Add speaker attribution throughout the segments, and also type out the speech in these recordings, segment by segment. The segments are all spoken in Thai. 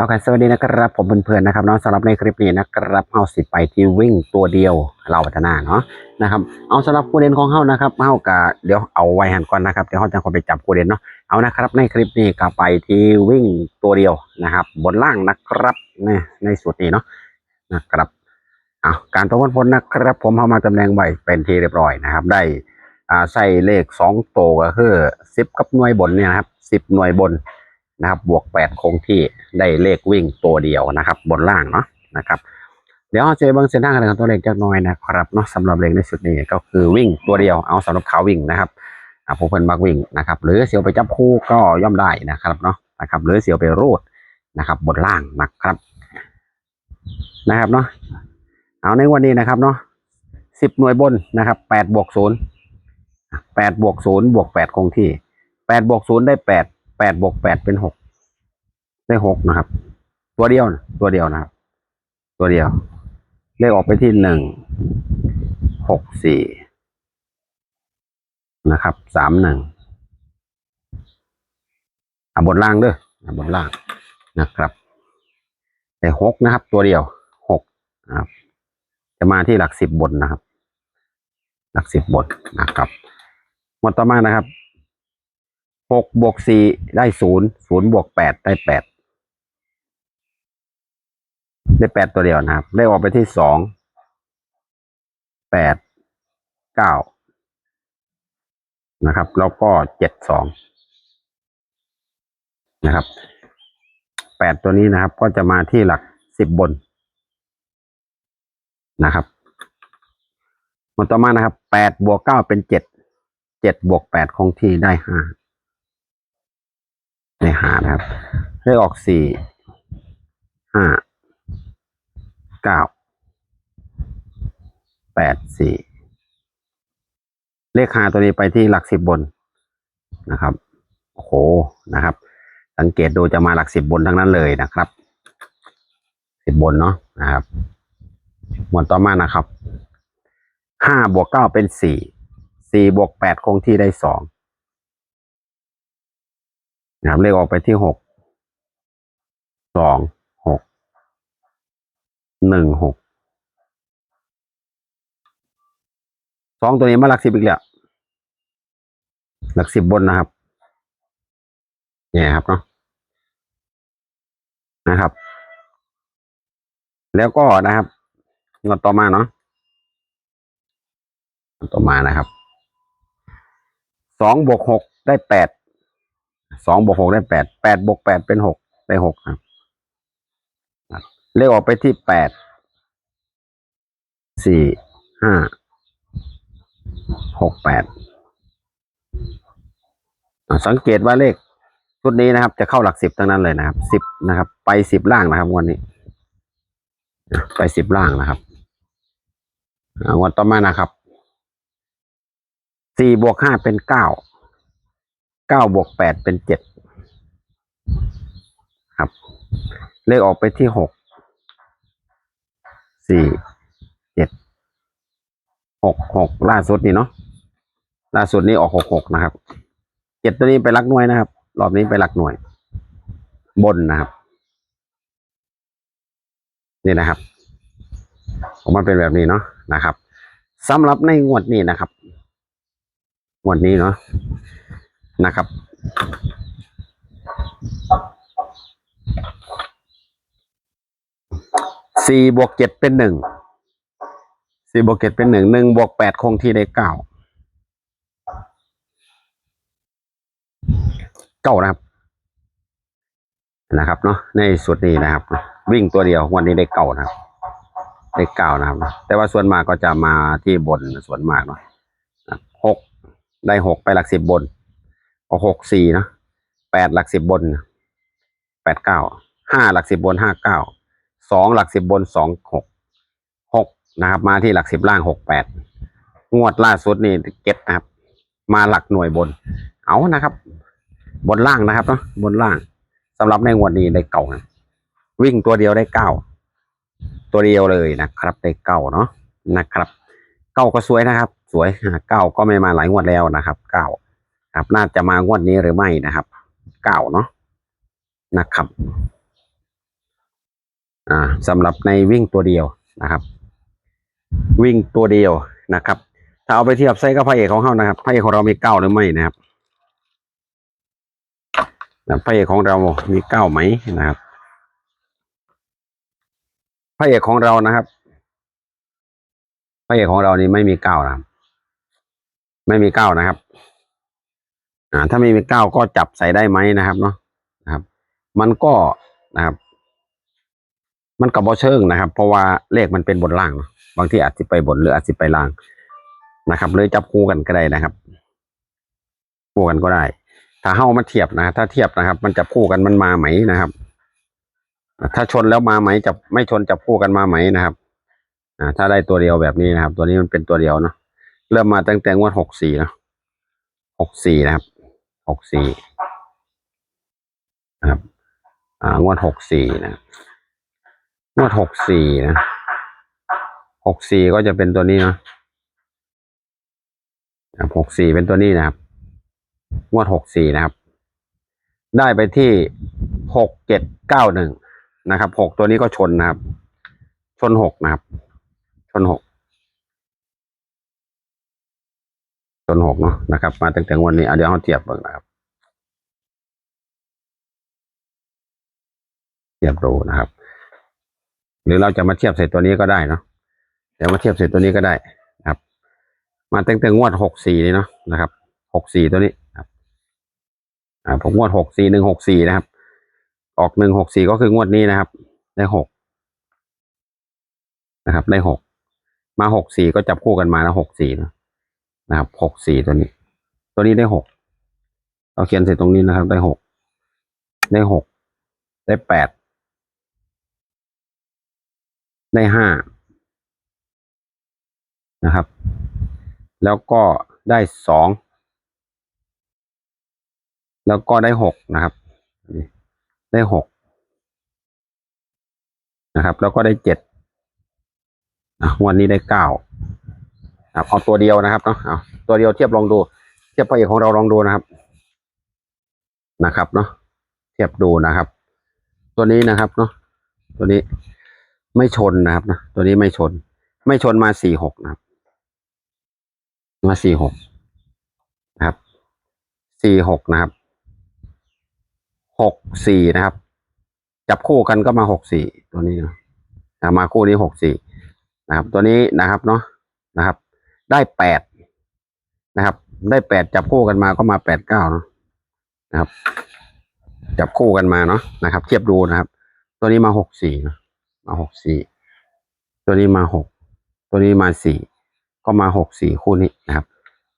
Speaker 1: เอาครับสวัสดีนะครับผมเพื่อนๆนะครับเนาะสำหรับในคลิปนี้นะครับเฮาสิไปที่วิ่งตัวเดียวเราพัฒนาเนาะนะครับเอาสำหรับผู้เด่นของเฮานะครับเฮากะเดี๋ยวเอาไว้หันก่อนนะครับเดี๋ยวเฮาจะคนไปจับผู้เด่นเนาะเอานะครับในคลิปนี้ก็ไปที่วิ่งตัวเดียวนะครับ บนล่างนะครับในในส่วนนี้เนาะนะครับเอาการประมวลผลนะครับ ผมเอามาตำแหน่งไว้เป็นที่เรียบร้อยนะครับ ได้อ่าใส่เลขสองตัวก็คือสิบกับหน่วยบนเนี่ยนะครับสิบหน่วยบน นะครับบวกแปดคงที่ได้เลขวิ่งตัวเดียวนะครับ บนล่างเนาะนะครับเดี๋ยวเจะเบิ่งเส้นทางการตัวเลขจักน้อยนะครับเนาะสำหรับเลขในสุดนี้ก็คือวิ่งตัวเดียวเอาสำหรับขาวิ่งนะครับอ่าผู้เพิ่นมักวิ่งนะครับ หรือเสียวไปจับคู่ก็ย่อมได้นะครับเนาะนะครับหรือเสียวไปรูดนะครับ บนล่างนะครับนะครับเนาะเอาในวันนี้นะครับเนาะสิบหน่วยบนนะครับแปดบวกศูนย์แปดบวกศูนย์บวกแปดคงที่แปดบวกศูนย์ได้แปด แปดบวกแปดเป็นหกได้หกนะครับ ตัวเดียวนะตัวเดียวนะครับ ตัวเดียว เลขออกไปที่หนึ่งหกสี่นะครับสามหนึ่งอะบนล่างเด้ออะบนล่างนะครับแต่หกนะครับ ตัวเดียวหกนะครับ จะมาที่หลักสิบบนนะครับ หลักสิบบนนะครับหมดต่อมานะครับ หกบวกสี่ได้ศูนย์ศูนย์บวกแปดได้แปดได้แปดตัวเดียวนะครับเลขออกไปที่สองแปดเก้านะครับ แล้วก็เจ็ดสองนะครับแปดตัวนี้นะครับ ก็จะมาที่หลักสิบบนนะครับมดต่อมานะครับแปดบวกเก้าเป็นเจ็ดเจ็ดบวกแปดคงที่ได้ห้า ได้ห้านะครับ เลขออกสี่ห้าเก้าแปดสี่เลขหาตัวนี้ไปที่หลักสิบบนนะครับโอ้โหนะครับ สังเกตดูจะมาหลักสิบบนทั้งนั้นเลยนะครับ สิบบนเนาะนะครับหมวดต่อมานะครับห้าบวกเก้าเป็นสี่สี่บวกแปดคงที่ได้สอง นะครับเลขออกไปที่หกสองหกหนึ่งหกสองตัวนี้มาหลักสิบอีกแล้วหลักสิบบนนะครับเนี่ยครับเนาะนะครับ แล้วก็นะครับงวดต่อมาเนาะงวดต่อมานะครับสองบวกหกได้แปด สองบวกหกได้แปดแปดบวกแปดเป็นหกได้หกครับเลขออกไปที่แปดสี่ห้าหกแปดสังเกตว่าเลขชุดนี้นะครับ จะเข้าหลักสิบทั้งนั้นเลยนะครับสิบนะครับ ไปสิบล่างนะครับวันนี้ ไปสิบล่างนะครับวันต่อมานะครับสี่บวกห้าเป็นเก้า เก้าบวกแปดเป็นเจ็ดครับ เลขออกไปที่หกสี่เจ็ดหกหกล่าสุดนี่เนาะล่าสุดนี้ออกหกหกนะครับเจ็ดตัวนี้ไปหลักหน่วยนะครับ รอบนี้ไปหลักหน่วย บนนะครับ นี่นะครับออกมาเป็นแบบนี้เนาะนะครับสำหรับในงวดนี้นะครับงวดนี้เนาะ นะครับ สี่บวกเจ็ดเป็นหนึ่ง สี่บวกเจ็ดเป็นหนึ่ง หนึ่งบวกแปดคงที่ได้เก้า เก้านะครับ นะครับเนาะ ในสุดนี้นะครับ วิ่งตัวเดียววันนี้ได้เก้านะครับ ได้เก้านะครับ แต่ว่าส่วนมากก็จะมาที่บนส่วนมากเนาะหกได้หกไปหลักสิบบน เอาหกสี่นะแปดหลักสิบบนแปดเก้าห้าหลักสิบบนห้าเก้าสองหลักสิบบนสองหกหกนะครับ มาที่หลักสิบล่างหกแปดงวดล่าสุดนี่เก็ตนะครับ มาหลักหน่วยบน เอานะครับ บนล่างนะครับเนาะบนล่างสำหรับในงวดนี้ได้เก่านะวิ่งตัวเดียวได้เก้าตัวเดียวเลยนะครับได้เก้าเนาะนะครับ เก้าก็สวยนะครับ สวยเก้าก็ไม่มาหลายงวดแล้วนะครับเก้า ครับน่าจะมางวดนี้หรือไม่นะครับเก้าเนาะนะครับ อ่าสำหรับในวิ่งตัวเดียวนะครับ วิ่งตัวเดียวนะครับ ถ้าเอาไปเทียบไส้กับพระเอกของเขานะครับพระเอกของเรามีเก้าหรือไม่นะครับพระเอกของเรามีเก้าไหมนะครับพระเอกของเรานะครับพระเอกของเรานี่ไม่มีเก้านะไม่มีเก้านะครับ อ่าถ้าไม่มีเก้าก็จับใส่ได้ไหมนะครับเนาะนะครับ มันก็นะครับ มันกับบอเชิงนะครับ เพราะว่าเลขมันเป็นบนล่างเนาะบางที่อาจจะไปบนหรืออาจจะไปล่างนะครับเลยจับคู่กันก็ได้นะครับคู่กันก็ได้ ถ้าเฮ้ามาเทียบนะ ถ้าเทียบนะครับ มันจับคู่กันมันมาไหมนะครับ ถ้าชนแล้วมาไหมจับไม่ชนจับคู่กันมาไหมนะครับอ่าถ้าได้ตัวเดียวแบบนี้นะครับ ตัวนี้มันเป็นตัวเดียวเนาะเริ่มมาตั้งแต่งวดหกสี่นะหกสี่นะครับ หกสี่นะครับอ่างวดหกสี่นะงวดหกสี่นะหกสี่ก็จะเป็นตัวนี้เนาะหกสี่เป็นตัวนี้นะครับ งวดหกสี่นะครับ ได้ไปที่หกเจ็ดเก้าหนึ่งนะครับหกตัวนี้ก็ชนนะครับ ชนหกนะครับ ชนหก ช นหกเนาะนะครับมาตั้งแต่วันนี้เดี๋ยวเราเทียบเบิ่งนะครับเทียบดูนะครับ หรือเราจะมาเทียบใส่ตัวนี้ก็ได้เนาะเดี๋ยวมาเทียบใส่ตัวนี้ก็ได้นะครับ มาตั้งแต่งวดหกสี่นี่เนาะนะครับหกสี่ตัวนี้ครับอ่าผมงวดหกสี่หนึ่งหกสี่นะครับ ออกหนึ่งหกสี่ก็คืองวดนี้นะครับ ได้หกนะครับ ได้หกมาหกสี่ก็จับคู่กันมาแล้วหกสี่เนาะ นะครับหกสี่ตัวนี้ ตัวนี้ได้หกเราเขียนเสร็จตรงนี้นะครับ ได้หกได้หกได้แปดได้ห้านะครับ แล้วก็ได้สองแล้วก็ได้หกนะครับ ได้หกนะครับ แล้วก็ได้เจ็ดวันนี้ได้เก้า ครับเอาตัวเดียวนะครับเนาะเอาตัวเดียวเทียบลองดู เทียบพระเอกของเราลองดูนะครับ นะครับเนาะเทียบดูนะครับ ตัวนี้นะครับเนาะตัวนี้ไม่ชนนะครับนะตัวนี้ไม่ชน ไม่ชนมาสี่หกนะครับมาสี่หกนะครับสี่หกนะครับหกสี่นะครับ จับคู่กันก็มาหกสี่ตัวนี้นะอะมาคู่นี้หกสี่นะครับ ตัวนี้นะครับเนาะนะครับ ได้แปดนะครับ ได้แปดจับคู่กันมาก็มาแปดเก้าเนาะนะครับ จับคู่กันมาเนาะนะครับ เทียบดูนะครับ ตัวนี้มาหกสี่นะมาหกสี่ตัวนี้มาหกตัวนี้มาสี่ก็มาหกสี่คู่นี้นะครับ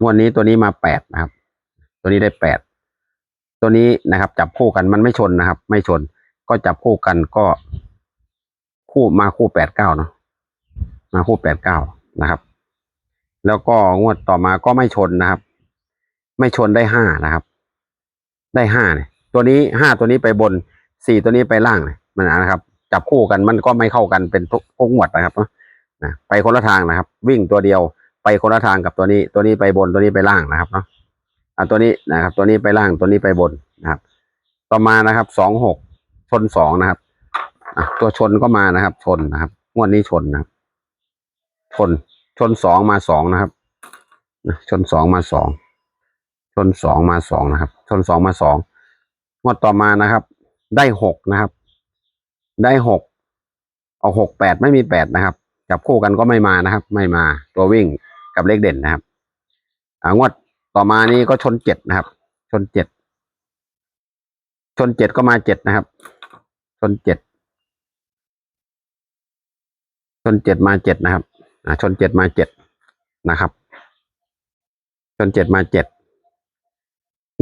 Speaker 1: งวดนี้ตัวนี้มาแปดนะครับ ตัวนี้ได้แปดตัวนี้นะครับ จับคู่กันมันไม่ชนนะครับ ไม่ชน ก็จับคู่กันก็ คู่มาคู่แปดเก้าเนาะมาคู่แปดเก้านะครับ แล้วก็งวดต่อมาก็ไม่ชนนะครับ ไม่ชนได้ห้านะครับ ได้ห้าเนี่ย ตัวนี้ห้าตัวนี้ไปบนสี่ตัวนี้ไปล่างเนี่ยมันนะครับ จับคู่กันมันก็ไม่เข้ากันเป็นทุกทุกงวดนะครับเนอะนะไปคนละทางนะครับ วิ่งตัวเดียวไปคนละทางกับตัวนี้ ตัวนี้ไปบนตัวนี้ไปล่างนะครับเนาะอะตัวนี้นะครับ ตัวนี้ไปล่างตัวนี้ไปบนนะครับ ต่อมานะครับสองหกชนสองนะครับอะตัวชนก็มานะครับ ชนนะครับงวดนี้ชนนะครับ ชน ชนสองมาสองนะครับ ชนสองมาสอง ชนสองมาสองนะครับ ชนสองมาสองงวดต่อมานะครับ ได้หกนะครับ ได้หกเอาหกแปดไม่มีแปดนะครับจับคู่กันก็ไม่มานะครับ ไม่มาตัววิ่งกับเลขเด่นนะครับอ่างวดต่อมานี้ก็ชนเจ็ดนะครับ ชนเจ็ดชนเจ็ดก็มาเจ็ดนะครับ ชนเจ็ดชนเจ็ดมาเจ็ดนะครับ ชนเจ็ดมาเจ็ดนะครับ ชนเจ็ดมาเจ็ด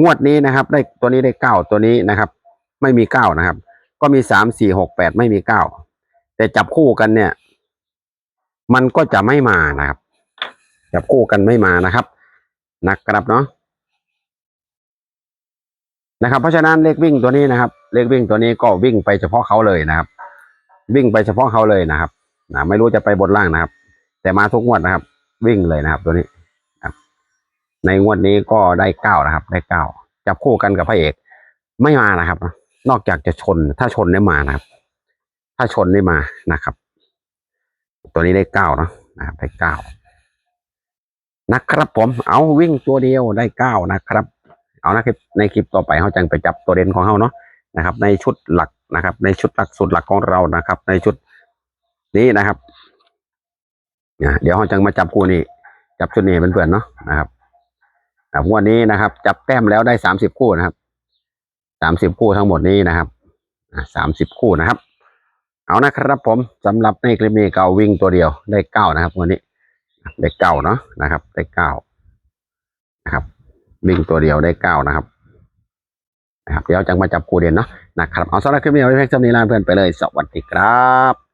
Speaker 1: งวดนี้นะครับ ได้ตัวนี้ได้เก้าตัวนี้นะครับ ไม่มีเก้านะครับ ก็มีสามสี่หกแปดไม่มีเก้าแต่จับคู่กันเนี่ย มันก็จะไม่มานะครับ จับคู่กันไม่มานะครับนะครับเนาะนะครับ เพราะฉะนั้นเลขวิ่งตัวนี้นะครับ เลขวิ่งตัวนี้ก็วิ่งไปเฉพาะเขาเลยนะครับ วิ่งไปเฉพาะเขาเลยนะครับนะไม่รู้จะไปบนล่างนะครับ แต่มาทุกงวดนะครับ วิ่งเลยนะครับ ตัวนี้ครับ ในงวดนี้ก็ได้เก้านะครับ ได้เก้าจับคู่กันกับพระเอก ไม่มานะครับ นอกจากจะชนถ้าชนเนี่ยมานะครับ ถ้าชนนี่มานะครับ ตัวนี้ได้เก้านะนะครับ ได้เก้านะครับผม เอาวิ่งตัวเดียวได้เก้านะครับ เอานะครับในคลิปต่อไปเขาจังไปจับตัวเด่นของเขาเนาะนะครับ ในชุดหลักนะครับ ในชุดหลักสูตรหลักของเรานะครับ ในชุดนี้นะครับ นะเดี๋ยวเขาจังมาจับคู่นี้จับชุดนี้เป็นเพื่อนเนาะนะครับอ่างวันนี้นะครับ จับแต้มแล้วได้สามสิบคู่นะครับสามสิบคู่ทั้งหมดนี้นะครับสามสิบคู่นะครับ เอานะครับ ผมสำหรับในคลิปนี้ก็เอาวิ่งตัวเดียวได้เก้านะครับวันนี้ได้เก้าเนาะนะครับ ได้เก้านะครับ วิ่งตัวเดียวได้เก้านะครับนะครับเดี๋ยวจังมาจับคู่เด่นเนาะนะครับเอาสำหรับคลิปนี้ไว้เพียงเท่านี้ลาเพื่อนไปเลย สวัสดีครับ